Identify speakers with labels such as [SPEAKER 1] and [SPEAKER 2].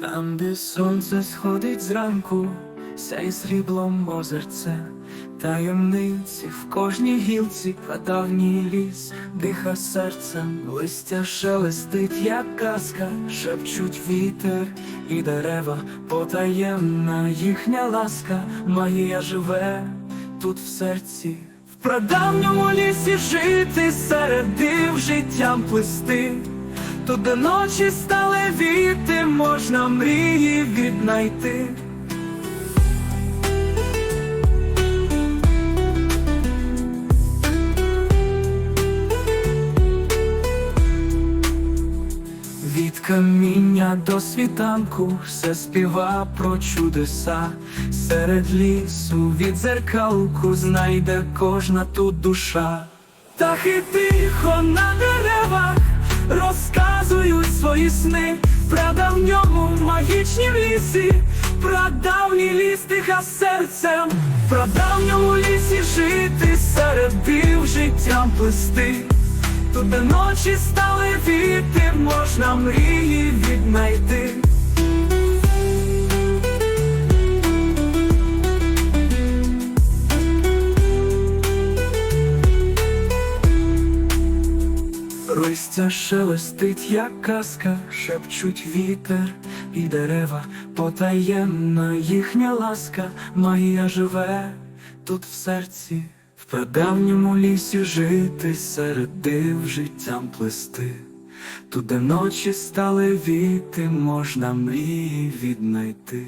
[SPEAKER 1] Там, де сонце сходить зранку, сяй сріблом озерце, таємниці в кожній гілці, прадавній ліс, диха серцем, листя шелестить, як казка, шепчуть вітер і дерева, потаємна їхня ласка, магія живе тут в серці. В прадавньому лісі жити, серед див життям плести. Тут ночі стали віти, можна мрії віднайти. Від каміння до світанку все співа про чудеса, серед лісу від зеркалку знайде кожна тут душа. Птахи тихо на деревах розказують свої сни, правда в ньому магічні лісі, прадавній ліс тиха серцем, в прадавньому лісі жити, серед бів життям плести. Тут де ночі стали віти, можна мрії віднайти. Листя шелестить, як казка, шепчуть вітер і дерева, потаємна їхня ласка, магія живе тут в серці, в прадавньому лісі жити, серед див життям плести. Тут, де ночі стали віти, можна мрії віднайти.